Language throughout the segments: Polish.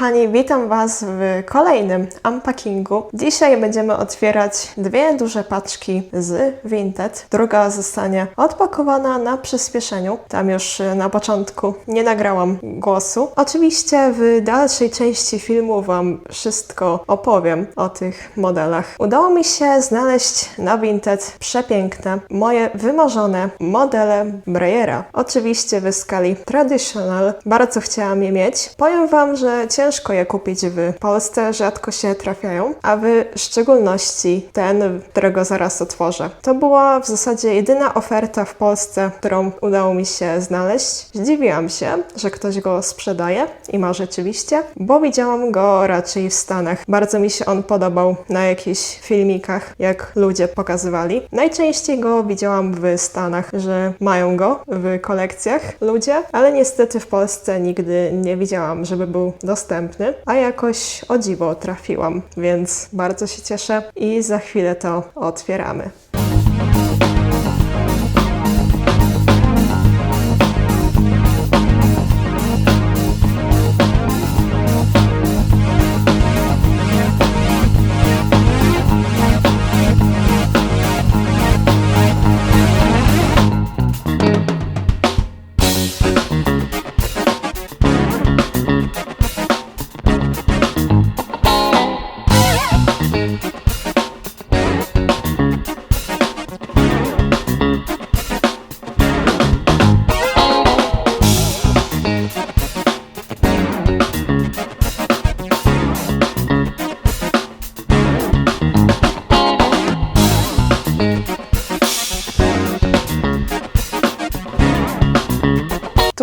Kochani, witam Was w kolejnym unpackingu. Dzisiaj będziemy otwierać dwie duże paczki z Vinted. Druga zostanie odpakowana na przyspieszeniu. Tam już e, na początku nie nagrałam głosu. Oczywiście w dalszej części filmu Wam wszystko opowiem o tych modelach. Udało mi się znaleźć na Vinted przepiękne, moje wymarzone modele Breyera. Oczywiście w skali traditional. Bardzo chciałam je mieć. Powiem Wam, że ciężko je kupić w Polsce, rzadko się trafiają, a w szczególności ten, którego zaraz otworzę. To była w zasadzie jedyna oferta w Polsce, którą udało mi się znaleźć. Zdziwiłam się, że ktoś go sprzedaje i ma rzeczywiście, bo widziałam go raczej w Stanach. Bardzo mi się on podobał na jakichś filmikach, jak ludzie pokazywali. Najczęściej go widziałam w Stanach, że mają go w kolekcjach ludzie, ale niestety w Polsce nigdy nie widziałam, żeby był dostępny, a jakoś o dziwo trafiłam, więc bardzo się cieszę i za chwilę to otwieramy.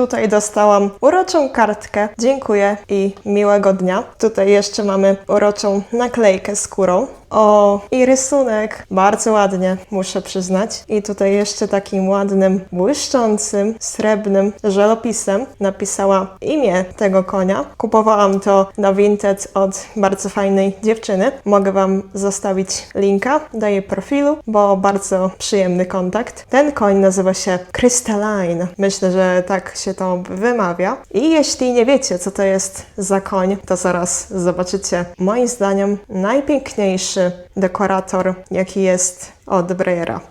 Tutaj dostałam uroczą kartkę. Dziękuję i miłego dnia. Tutaj jeszcze mamy uroczą naklejkę skórą. O, i rysunek. Bardzo ładnie, muszę przyznać. I tutaj jeszcze takim ładnym, błyszczącym, srebrnym żelopisem napisała imię tego konia. Kupowałam to na Vinted od bardzo fajnej dziewczyny. Mogę Wam zostawić linka jej profilu, bo bardzo przyjemny kontakt. Ten koń nazywa się Crystalline. Myślę, że tak się to wymawia. I jeśli nie wiecie, co to jest za koń, to zaraz zobaczycie. Moim zdaniem najpiękniejszy dekorator, jaki jest od Breyera.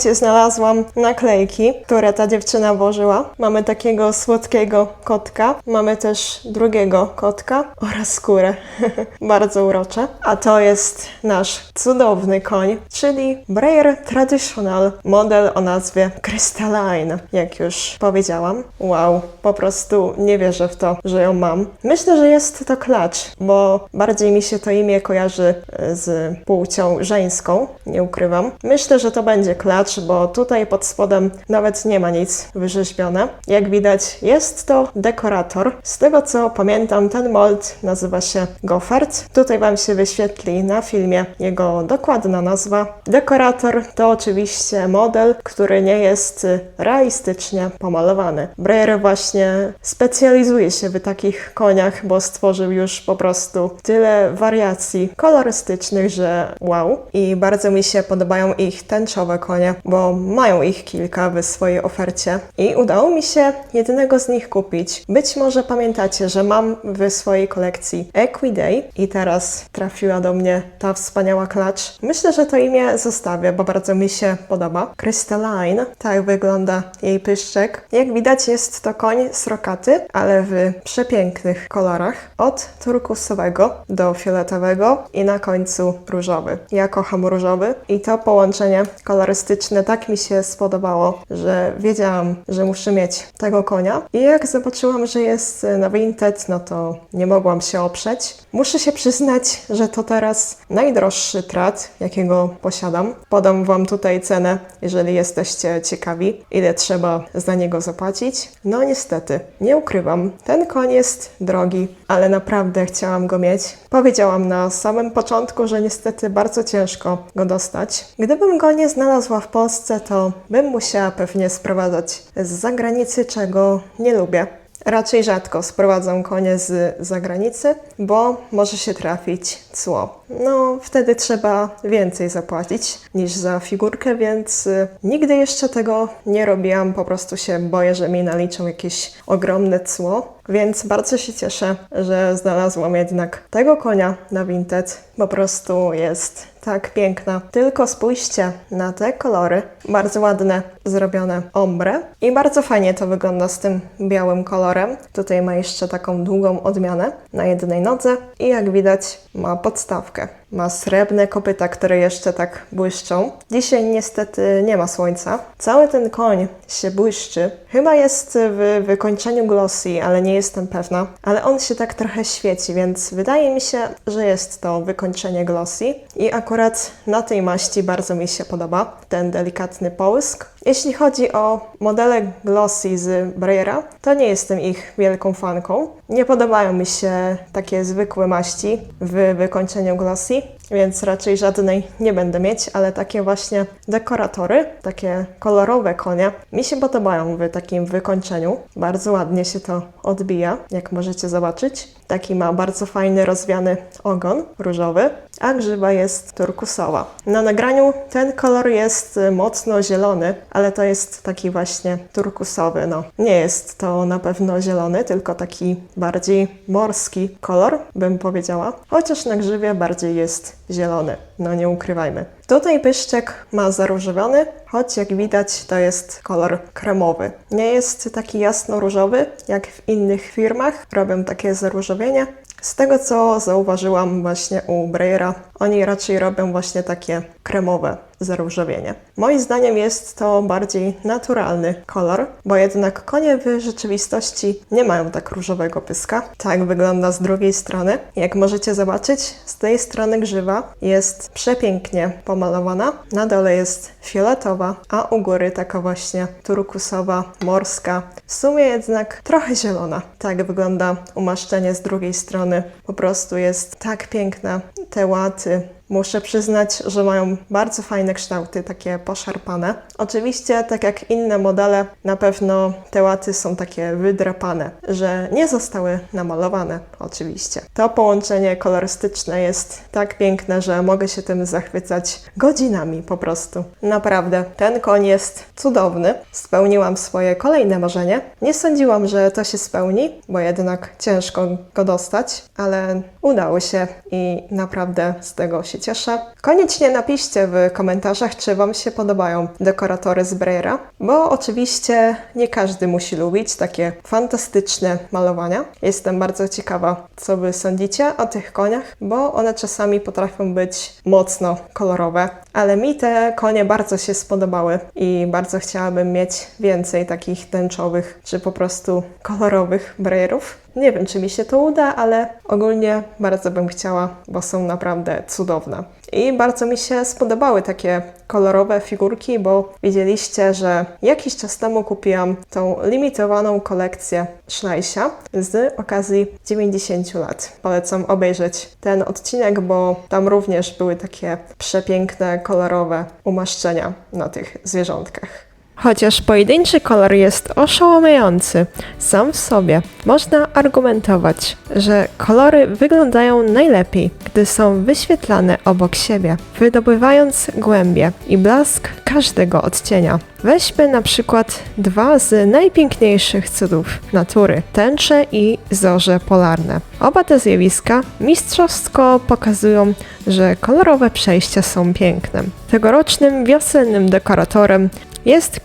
Słuchajcie, znalazłam naklejki, które ta dziewczyna włożyła. Mamy takiego słodkiego kotka, mamy też drugiego kotka oraz skórę. Bardzo urocze. A to jest nasz cudowny koń, czyli Breyer Traditional, model o nazwie Crystalline, jak już powiedziałam. Wow, po prostu nie wierzę w to, że ją mam. Myślę, że jest to klacz, bo bardziej mi się to imię kojarzy e, z płcią żeńską, nie ukrywam. Myślę, że to będzie klacz klacz, bo tutaj pod spodem nawet nie ma nic wyrzeźbione. Jak widać, jest to dekorator. Z tego co pamiętam, ten mold nazywa się Goffert. Tutaj Wam się wyświetli na filmie jego dokładna nazwa. Dekorator to oczywiście model, który nie jest realistycznie pomalowany. Breyer właśnie specjalizuje się w takich koniach, bo stworzył już po prostu tyle wariacji kolorystycznych, że wow. I bardzo mi się podobają ich tęczowe konie, bo mają ich kilka w swojej ofercie. I udało mi się jednego z nich kupić. Być może pamiętacie, że mam w swojej kolekcji Equiday i teraz trafiła do mnie ta wspaniała klacz. Myślę, że to imię zostawię, bo bardzo mi się podoba. Crystalline, tak wygląda jej pyszczek. Jak widać jest to koń srokaty, ale w przepięknych kolorach. Od turkusowego do fioletowego i na końcu różowy. Ja kocham różowy i to połączenie kolorystyczne tak mi się spodobało, że wiedziałam, że muszę mieć tego konia. I jak zobaczyłam, że jest na Vinted, no to nie mogłam się oprzeć. Muszę się przyznać, że to teraz najdroższy trat, jakiego posiadam. Podam Wam tutaj cenę, jeżeli jesteście ciekawi, ile trzeba za niego zapłacić. No niestety, nie ukrywam, ten koń jest drogi, ale naprawdę chciałam go mieć. Powiedziałam na samym początku, że niestety bardzo ciężko go dostać. Gdybym go nie znalazła w Polsce, to bym musiała pewnie sprowadzać z zagranicy, czego nie lubię. Raczej rzadko sprowadzam konie z zagranicy, bo może się trafić cło. No, wtedy trzeba więcej zapłacić niż za figurkę, więc y, nigdy jeszcze tego nie robiłam. Po prostu się boję, że mi naliczą jakieś ogromne cło. Więc bardzo się cieszę, że znalazłam jednak tego konia na Vinted. Po prostu jest tak piękna. Tylko spójrzcie na te kolory. Bardzo ładne, zrobione ombre. I bardzo fajnie to wygląda z tym białym kolorem. Tutaj ma jeszcze taką długą odmianę na jednej nodze. I jak widać ma podstawkę. Ma srebrne kopyta, które jeszcze tak błyszczą. Dzisiaj niestety nie ma słońca. Cały ten koń się błyszczy. Chyba jest w wykończeniu glossy, ale nie jestem pewna. Ale on się tak trochę świeci, więc wydaje mi się, że jest to wykończenie glossy. I akurat na tej maści bardzo mi się podoba ten delikatny połysk. Jeśli chodzi o modele glossy z Breyera, to nie jestem ich wielką fanką. Nie podobają mi się takie zwykłe maści w wykończeniu glossy, você więc raczej żadnej nie będę mieć, ale takie właśnie dekoratory, takie kolorowe konie, mi się podobają w takim wykończeniu. Bardzo ładnie się to odbija, jak możecie zobaczyć. Taki ma bardzo fajny, rozwiany ogon różowy, a grzyba jest turkusowa. Na nagraniu ten kolor jest y, mocno zielony, ale to jest taki właśnie turkusowy. No, nie jest to na pewno zielony, tylko taki bardziej morski kolor, bym powiedziała. Chociaż na grzywie bardziej jest zielony. No nie ukrywajmy. Tutaj pyszczek ma zaróżowiony, choć jak widać to jest kolor kremowy. Nie jest taki jasno-różowy, jak w innych firmach robią takie zaróżowienie. Z tego co zauważyłam właśnie u Breyera, oni raczej robią właśnie takie kremowe zaróżowienie. Moim zdaniem jest to bardziej naturalny kolor, bo jednak konie w rzeczywistości nie mają tak różowego pyska. Tak wygląda z drugiej strony. Jak możecie zobaczyć, z tej strony grzywa jest przepięknie pomalowana. Na dole jest fioletowa, a u góry taka właśnie turkusowa, morska. W sumie jednak trochę zielona. Tak wygląda umaszczenie z drugiej strony. Po prostu jest tak piękna. Te łaty, Muszę przyznać, że mają bardzo fajne kształty, takie poszarpane. Oczywiście, tak jak inne modele, na pewno te łaty są takie wydrapane, że nie zostały namalowane, oczywiście. To połączenie kolorystyczne jest tak piękne, że mogę się tym zachwycać godzinami po prostu. Naprawdę, ten koń jest cudowny. Spełniłam swoje kolejne marzenie. Nie sądziłam, że to się spełni, bo jednak ciężko go dostać, ale udało się i naprawdę z tego się cieszę. Koniecznie napiszcie w komentarzach, czy Wam się podobają dekoratory z Breyera, bo oczywiście nie każdy musi lubić takie fantastyczne malowania. Jestem bardzo ciekawa, co Wy sądzicie o tych koniach, bo one czasami potrafią być mocno kolorowe, ale mi te konie bardzo się spodobały i bardzo chciałabym mieć więcej takich tęczowych, czy po prostu kolorowych Breyerów. Nie wiem, czy mi się to uda, ale ogólnie bardzo bym chciała, bo są naprawdę cudowne. I bardzo mi się spodobały takie kolorowe figurki, bo widzieliście, że jakiś czas temu kupiłam tą limitowaną kolekcję Schneisia z okazji 90 lat. Polecam obejrzeć ten odcinek, bo tam również były takie przepiękne, kolorowe umaszczenia na tych zwierzątkach. Chociaż pojedynczy kolor jest oszałamiający sam w sobie, można argumentować, że kolory wyglądają najlepiej, gdy są wyświetlane obok siebie, wydobywając głębie i blask każdego odcienia. Weźmy na przykład dwa z najpiękniejszych cudów natury tęcze i zorze polarne. Oba te zjawiska mistrzowsko pokazują, że kolorowe przejścia są piękne. Tegorocznym wiosennym dekoratorem jest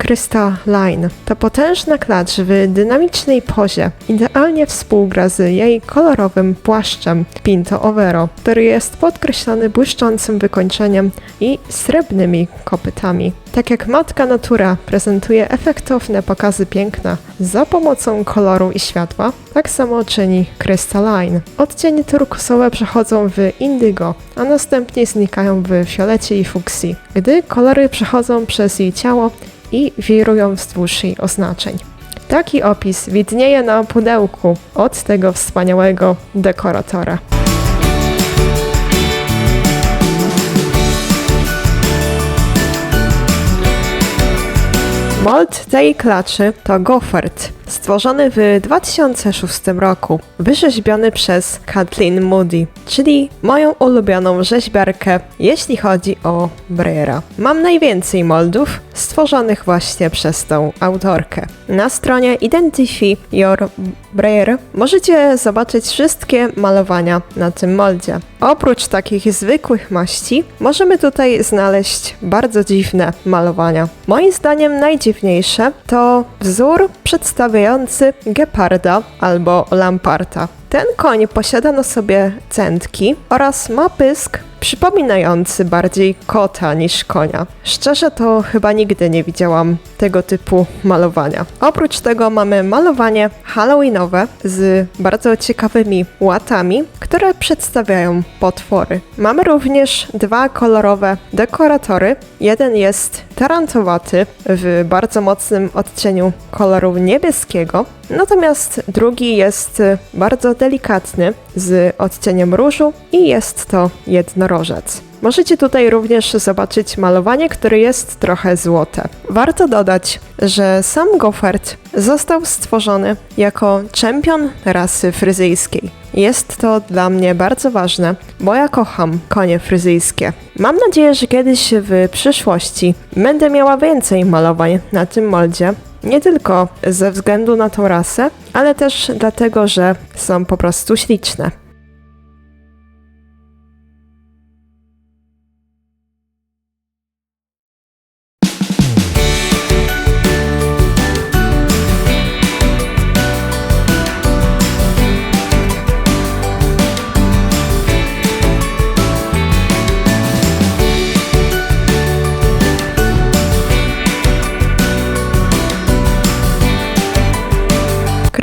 Line. To potężna klacz w dynamicznej pozie. Idealnie współgra z jej kolorowym płaszczem Pinto Overo, który jest podkreślony błyszczącym wykończeniem i srebrnymi kopytami. Tak jak matka natura prezentuje efektowne pokazy piękna za pomocą koloru i światła, tak samo czyni Crystalline. Odcienie turkusowe przechodzą w indygo, a następnie znikają w fiolecie i fuksji, gdy kolory przechodzą przez jej ciało i wirują wzdłuż jej oznaczeń. Taki opis widnieje na pudełku od tego wspaniałego dekoratora. Mold tej klaczy to Goffert, stworzony w 2006 roku, wyrzeźbiony przez Kathleen Moody, czyli moją ulubioną rzeźbiarkę, jeśli chodzi o Breyera. Mam najwięcej moldów stworzonych właśnie przez tą autorkę. Na stronie Identify Your Breyer możecie zobaczyć wszystkie malowania na tym moldzie. Oprócz takich zwykłych maści, możemy tutaj znaleźć bardzo dziwne malowania. Moim zdaniem najdziwniejsze to wzór geparda albo lamparta. Ten koń posiada na sobie cętki oraz ma pysk przypominający bardziej kota niż konia. Szczerze to chyba nigdy nie widziałam tego typu malowania. Oprócz tego mamy malowanie halloweenowe z bardzo ciekawymi łatami, które przedstawiają potwory. Mamy również dwa kolorowe dekoratory. Jeden jest tarantowaty w bardzo mocnym odcieniu koloru niebieskiego, natomiast drugi jest bardzo delikatny z odcieniem różu i jest to jednorożec. Możecie tutaj również zobaczyć malowanie, które jest trochę złote. Warto dodać, że sam Goffert został stworzony jako czempion rasy fryzyjskiej. Jest to dla mnie bardzo ważne, bo ja kocham konie fryzyjskie. Mam nadzieję, że kiedyś w przyszłości będę miała więcej malowań na tym moldzie, nie tylko ze względu na tą rasę, ale też dlatego, że są po prostu śliczne.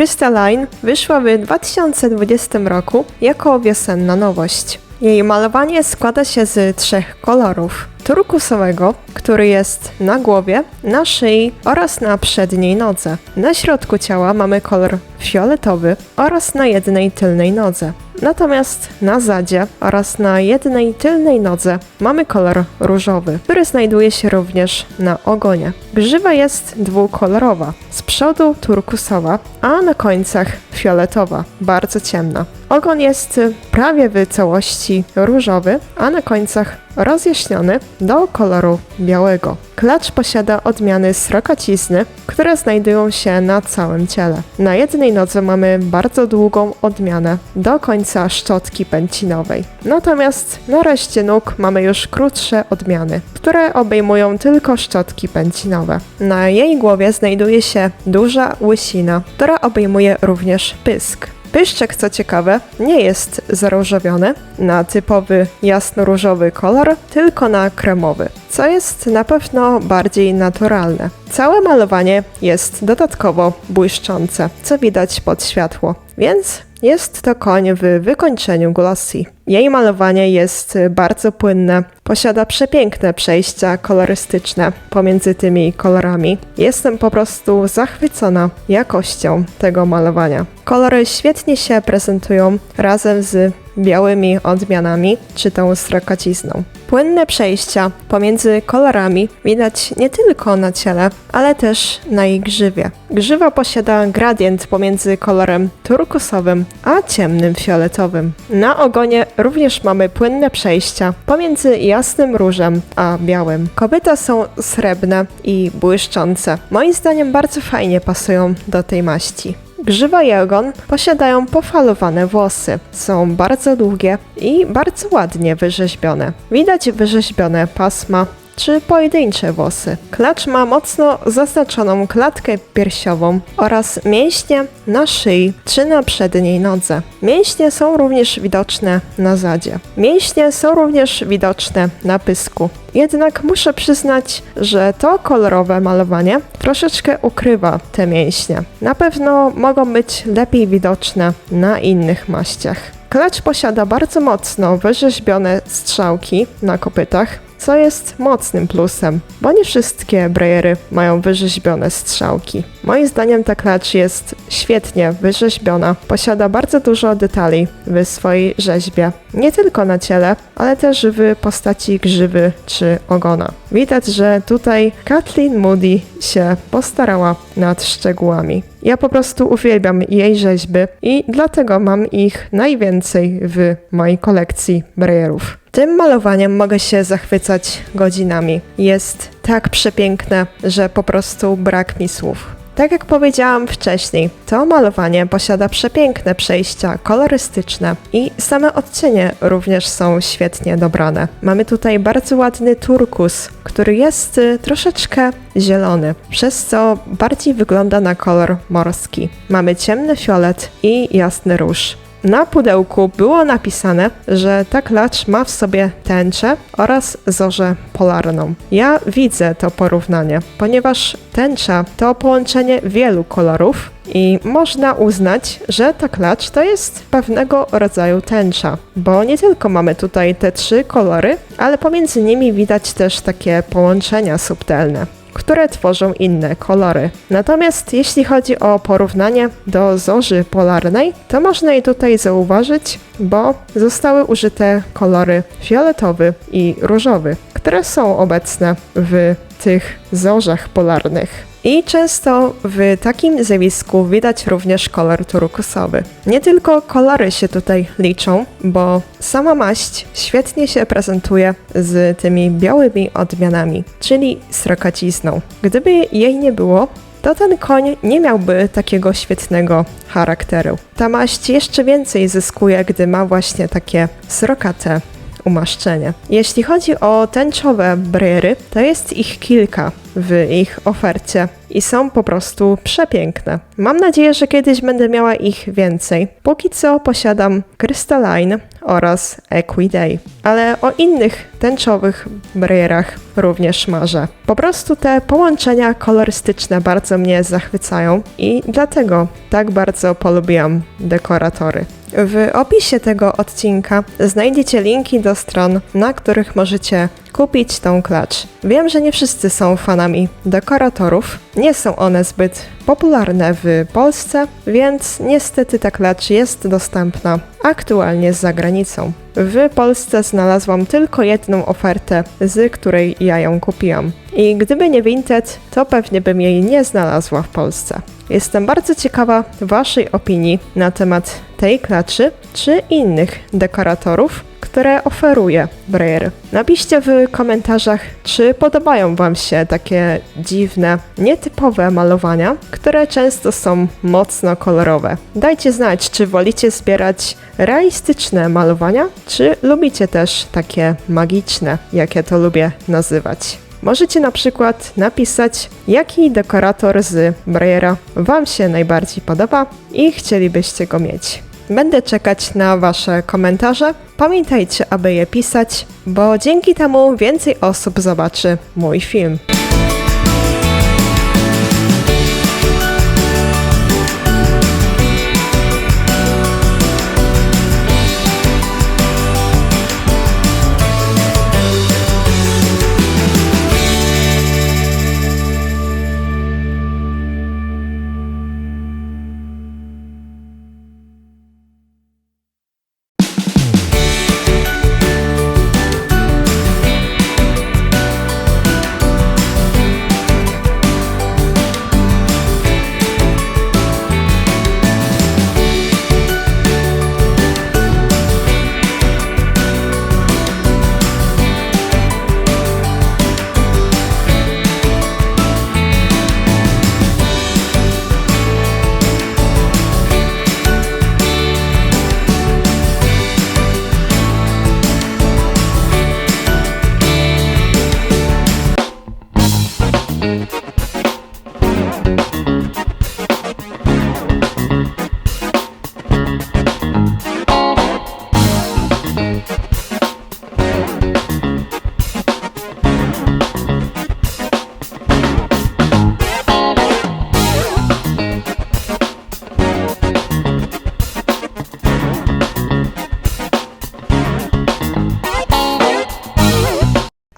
Crystalline wyszła w 2020 roku jako wiosenna nowość. Jej malowanie składa się z trzech kolorów: turkusowego, który jest na głowie, na szyi oraz na przedniej nodze. Na środku ciała mamy kolor fioletowy oraz na jednej tylnej nodze. Natomiast na zadzie oraz na jednej tylnej nodze mamy kolor różowy, który znajduje się również na ogonie. Grzywa jest dwukolorowa, z przodu turkusowa, a na końcach fioletowa, bardzo ciemna. Ogon jest prawie w całości różowy, a na końcach rozjaśniony do koloru białego. Klacz posiada odmiany srokacizny, które znajdują się na całym ciele. Na jednej nodze mamy bardzo długą odmianę do końca szczotki pęcinowej. Natomiast na reszcie nóg mamy już krótsze odmiany, które obejmują tylko szczotki pęcinowe. Na jej głowie znajduje się duża łysina, która obejmuje również pysk. Pyszczek, co ciekawe, nie jest zaróżowiony na typowy jasno-różowy kolor, tylko na kremowy, co jest na pewno bardziej naturalne. Całe malowanie jest dodatkowo błyszczące, co widać pod światło, więc jest to koń w wykończeniu glossy. Jej malowanie jest bardzo płynne, posiada przepiękne przejścia kolorystyczne pomiędzy tymi kolorami. Jestem po prostu zachwycona jakością tego malowania. Kolory świetnie się prezentują razem z białymi odmianami czy tą srokacizną. Płynne przejścia pomiędzy kolorami widać nie tylko na ciele, ale też na jej grzywie. Grzywa posiada gradient pomiędzy kolorem turkusowym a ciemnym fioletowym. Na ogonie również mamy płynne przejścia pomiędzy jasnym różem a białym. Kopyta są srebrne i błyszczące. Moim zdaniem bardzo fajnie pasują do tej maści. Grzywa i ogon posiadają pofalowane włosy. Są bardzo długie i bardzo ładnie wyrzeźbione. Widać wyrzeźbione pasma czy pojedyncze włosy. Klacz ma mocno zaznaczoną klatkę piersiową oraz mięśnie na szyi czy na przedniej nodze. Mięśnie są również widoczne na zadzie. Mięśnie są również widoczne na pysku. Jednak muszę przyznać, że to kolorowe malowanie troszeczkę ukrywa te mięśnie. Na pewno mogą być lepiej widoczne na innych maściach. Klacz posiada bardzo mocno wyrzeźbione strzałki na kopytach, co jest mocnym plusem, bo nie wszystkie brajery mają wyrzeźbione strzałki. Moim zdaniem ta klacz jest świetnie wyrzeźbiona, posiada bardzo dużo detali w swojej rzeźbie, nie tylko na ciele, ale też w postaci grzywy czy ogona. Widać, że tutaj Kathleen Moody się postarała nad szczegółami. Ja po prostu uwielbiam jej rzeźby i dlatego mam ich najwięcej w mojej kolekcji brajerów. Tym malowaniem mogę się zachwycać godzinami. Jest tak przepiękne, że po prostu brak mi słów. Tak jak powiedziałam wcześniej, to malowanie posiada przepiękne przejścia kolorystyczne i same odcienie również są świetnie dobrane. Mamy tutaj bardzo ładny turkus, który jest y, troszeczkę zielony, przez co bardziej wygląda na kolor morski. Mamy ciemny fiolet i jasny róż. Na pudełku było napisane, że ta klacz ma w sobie tęczę oraz zorzę polarną. Ja widzę to porównanie, ponieważ tęcza to połączenie wielu kolorów i można uznać, że ta klacz to jest pewnego rodzaju tęcza, bo nie tylko mamy tutaj te trzy kolory, ale pomiędzy nimi widać też takie połączenia subtelne które tworzą inne kolory. Natomiast jeśli chodzi o porównanie do zorzy polarnej, to można je tutaj zauważyć, bo zostały użyte kolory fioletowy i różowy, które są obecne w tych zorzach polarnych. I często w takim zjawisku widać również kolor turkusowy. Nie tylko kolory się tutaj liczą, bo sama maść świetnie się prezentuje z tymi białymi odmianami, czyli srokacizną. Gdyby jej nie było, to ten koń nie miałby takiego świetnego charakteru. Ta maść jeszcze więcej zyskuje, gdy ma właśnie takie srokate umaszczenie. Jeśli chodzi o tęczowe bryry, to jest ich kilka w ich ofercie i są po prostu przepiękne. Mam nadzieję, że kiedyś będę miała ich więcej. Póki co posiadam Crystalline oraz Equiday, ale o innych tęczowych brierach również marzę. Po prostu te połączenia kolorystyczne bardzo mnie zachwycają i dlatego tak bardzo polubiłam dekoratory. W opisie tego odcinka znajdziecie linki do stron, na których możecie kupić tą klacz. Wiem, że nie wszyscy są fanami dekoratorów, nie są one zbyt popularne w Polsce, więc niestety ta klacz jest dostępna aktualnie za granicą. W Polsce znalazłam tylko jedną ofertę, z której ja ją kupiłam. I gdyby nie Vinted, to pewnie bym jej nie znalazła w Polsce. Jestem bardzo ciekawa Waszej opinii na temat tej klaczy czy innych dekoratorów, które oferuje Brayer. Napiszcie w komentarzach, czy podobają Wam się takie dziwne, nietypowe malowania, które często są mocno kolorowe. Dajcie znać, czy wolicie zbierać realistyczne malowania, czy lubicie też takie magiczne, jak ja to lubię nazywać. Możecie na przykład napisać, jaki dekorator z Brayera Wam się najbardziej podoba i chcielibyście go mieć. Będę czekać na Wasze komentarze. Pamiętajcie, aby je pisać, bo dzięki temu więcej osób zobaczy mój film.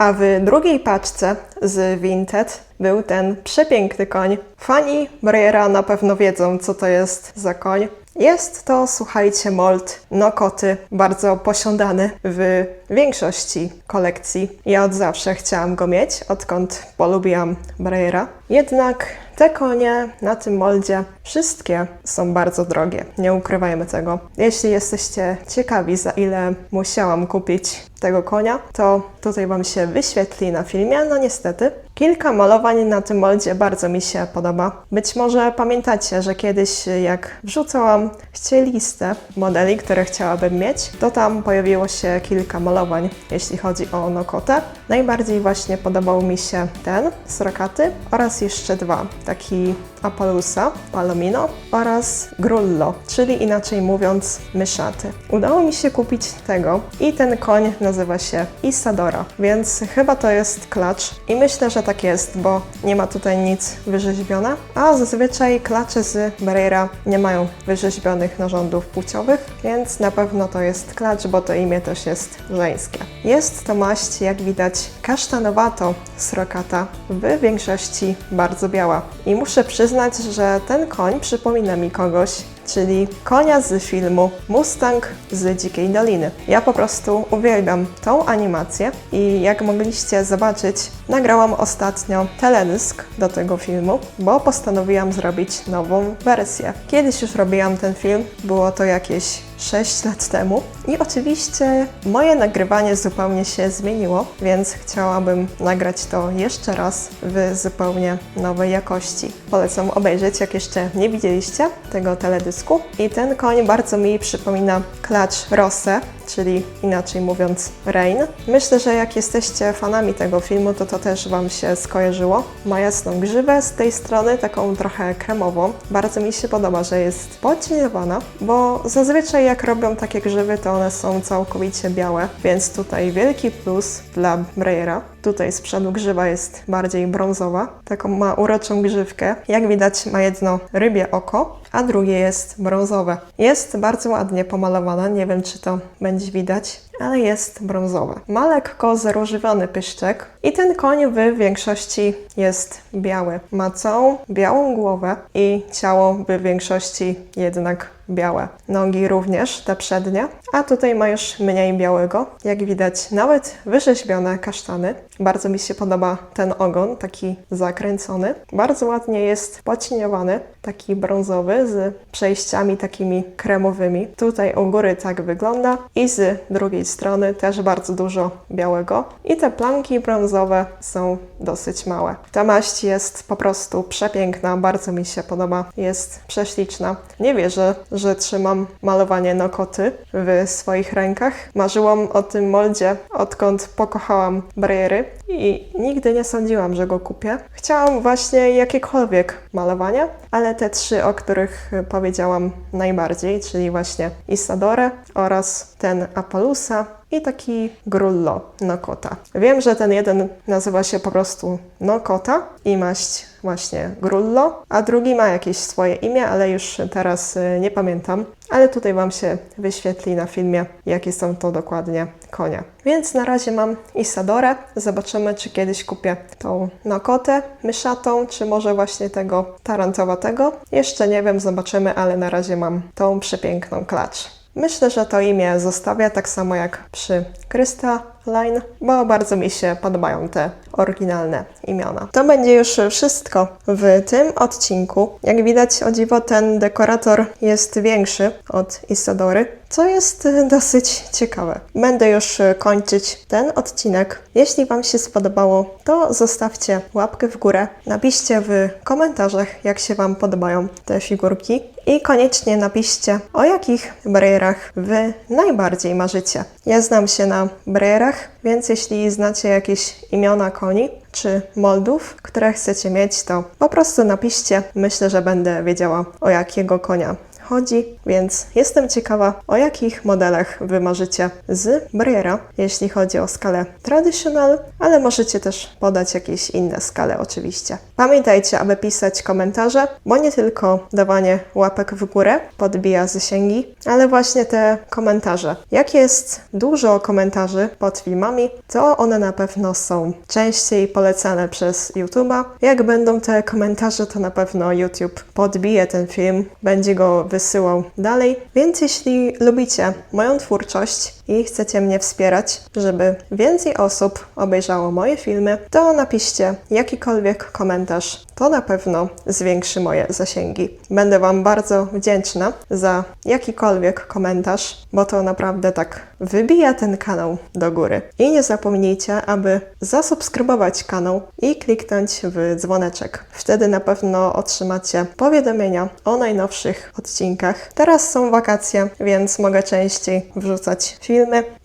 A w drugiej paczce z Vinted był ten przepiękny koń. Fani Breyera na pewno wiedzą, co to jest za koń. Jest to, słuchajcie, mold Nokoty, bardzo posiadany w większości kolekcji. Ja od zawsze chciałam go mieć, odkąd polubiłam Breyera. Jednak te konie na tym moldzie wszystkie są bardzo drogie. Nie ukrywajmy tego. Jeśli jesteście ciekawi, za ile musiałam kupić tego konia, to tutaj Wam się wyświetli na filmie. No niestety, kilka malowań na tym moldzie bardzo mi się podoba. Być może pamiętacie, że kiedyś jak wrzucałam listę modeli, które chciałabym mieć, to tam pojawiło się kilka malowań, jeśli chodzi o Nokotę. Najbardziej właśnie podobał mi się ten z Rokaty oraz jeszcze dwa. Taki Apolusa, Palomino oraz Grullo, czyli inaczej mówiąc myszaty. Udało mi się kupić tego i ten koń nazywa się Isadora, więc chyba to jest klacz i myślę, że tak jest, bo nie ma tutaj nic wyrzeźbione, a zazwyczaj klacze z Barriera nie mają wyrzeźbionych narządów płciowych, więc na pewno to jest klacz, bo to imię też jest żeńskie. Jest to maść, jak widać, kasztanowato srokata, w większości bardzo biała. I muszę przyznać, że ten koń przypomina mi kogoś, czyli konia z filmu Mustang z Dzikiej Doliny. Ja po prostu uwielbiam tą animację i jak mogliście zobaczyć, nagrałam ostatnio teledysk do tego filmu, bo postanowiłam zrobić nową wersję. Kiedyś już robiłam ten film, było to jakieś 6 lat temu. I oczywiście moje nagrywanie zupełnie się zmieniło, więc chciałabym nagrać to jeszcze raz w zupełnie nowej jakości. Polecam obejrzeć, jak jeszcze nie widzieliście tego teledysku. I ten koń bardzo mi przypomina klacz Rosse, czyli inaczej mówiąc Rain. Myślę, że jak jesteście fanami tego filmu, to to też Wam się skojarzyło. Ma jasną grzywę z tej strony, taką trochę kremową. Bardzo mi się podoba, że jest podcieniowana, bo zazwyczaj jak robią takie grzywy, to one są całkowicie białe, więc tutaj wielki plus dla Breyera. Tutaj z przodu grzywa jest bardziej brązowa, taką ma uroczą grzywkę. Jak widać ma jedno rybie oko, a drugie jest brązowe. Jest bardzo ładnie pomalowana, nie wiem czy to będzie widać, ale jest brązowe. Ma lekko zaróżywany pyszczek i ten koń w większości jest biały. Ma całą białą głowę i ciało w większości jednak białe. Nogi również, te przednie, a tutaj ma już mniej białego. Jak widać, nawet wyrzeźbione kasztany. Bardzo mi się podoba ten ogon, taki zakręcony. Bardzo ładnie jest pocieniowany, taki brązowy, z przejściami takimi kremowymi. Tutaj u góry tak wygląda i z drugiej strony też bardzo dużo białego. I te plamki brązowe są dosyć małe. Ta maść jest po prostu przepiękna, bardzo mi się podoba, jest prześliczna. Nie wierzę, że trzymam malowanie Nokoty w swoich rękach. Marzyłam o tym moldzie, odkąd pokochałam Brejery i nigdy nie sądziłam, że go kupię. Chciałam właśnie jakiekolwiek malowanie, ale te trzy, o których powiedziałam najbardziej, czyli właśnie Isadore oraz ten Apolusa i taki Grullo Nokota. Wiem, że ten jeden nazywa się po prostu Nokota i maść właśnie Grullo, a drugi ma jakieś swoje imię, ale już teraz y, nie pamiętam. Ale tutaj Wam się wyświetli na filmie, jakie są to dokładnie konie. Więc na razie mam Isadorę. Zobaczymy, czy kiedyś kupię tą Nokotę myszatą, czy może właśnie tego tarantowatego. Jeszcze nie wiem, zobaczymy, ale na razie mam tą przepiękną klacz. Myślę, że to imię zostawię tak samo jak przy Krysta Line, bo bardzo mi się podobają te oryginalne imiona. To będzie już wszystko w tym odcinku. Jak widać, o dziwo, ten dekorator jest większy od Isadory, co jest dosyć ciekawe. Będę już kończyć ten odcinek. Jeśli Wam się spodobało, to zostawcie łapkę w górę. Napiszcie w komentarzach, jak się Wam podobają te figurki. I koniecznie napiszcie, o jakich barierach Wy najbardziej marzycie. Ja znam się na barierach, więc jeśli znacie jakieś imiona koni czy moldów, które chcecie mieć, to po prostu napiszcie. Myślę, że będę wiedziała, o jakiego konia chodzi, więc jestem ciekawa, o jakich modelach Wy marzycie z Breyera, jeśli chodzi o skalę traditional, ale możecie też podać jakieś inne skale oczywiście. Pamiętajcie, aby pisać komentarze, bo nie tylko dawanie łapek w górę podbija zasięgi, ale właśnie te komentarze. Jak jest dużo komentarzy pod filmami, to one na pewno są częściej polecane przez YouTube'a. Jak będą te komentarze, to na pewno YouTube podbije ten film, będzie go wysyłał dalej. Więc jeśli lubicie moją twórczość i chcecie mnie wspierać, żeby więcej osób obejrzało moje filmy, to napiszcie jakikolwiek komentarz. To na pewno zwiększy moje zasięgi. Będę Wam bardzo wdzięczna za jakikolwiek komentarz, bo to naprawdę tak wybija ten kanał do góry. I nie zapomnijcie, aby zasubskrybować kanał i kliknąć w dzwoneczek. Wtedy na pewno otrzymacie powiadomienia o najnowszych odcinkach. Teraz są wakacje, więc mogę częściej wrzucać filmy.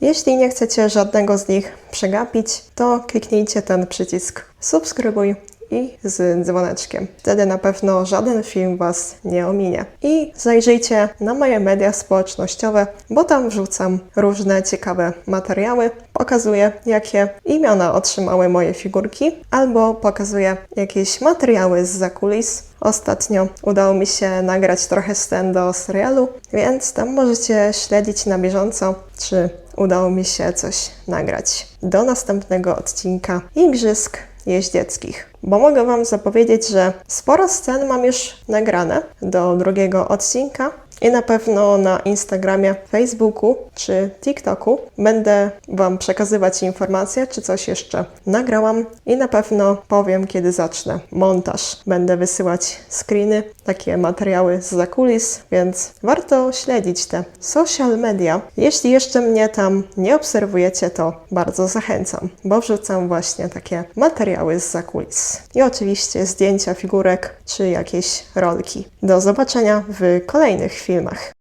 Jeśli nie chcecie żadnego z nich przegapić, to kliknijcie ten przycisk. Subskrybuj i z dzwoneczkiem. Wtedy na pewno żaden film Was nie ominie. I zajrzyjcie na moje media społecznościowe, bo tam wrzucam różne ciekawe materiały. Pokazuję, jakie imiona otrzymały moje figurki, albo pokazuję jakieś materiały z zakulis. Ostatnio udało mi się nagrać trochę scen do serialu, więc tam możecie śledzić na bieżąco, czy udało mi się coś nagrać. Do następnego odcinka Igrzysk jeździeckich. Bo mogę Wam zapowiedzieć, że sporo scen mam już nagrane do drugiego odcinka i na pewno na Instagramie, Facebooku czy TikToku będę Wam przekazywać informacje, czy coś jeszcze nagrałam i na pewno powiem, kiedy zacznę montaż. Będę wysyłać screeny, takie materiały z zakulis, więc warto śledzić te social media. Jeśli jeszcze mnie tam nie obserwujecie, to bardzo zachęcam, bo wrzucam właśnie takie materiały z zakulis. I oczywiście zdjęcia figurek czy jakieś rolki. Do zobaczenia w kolejnych filmach.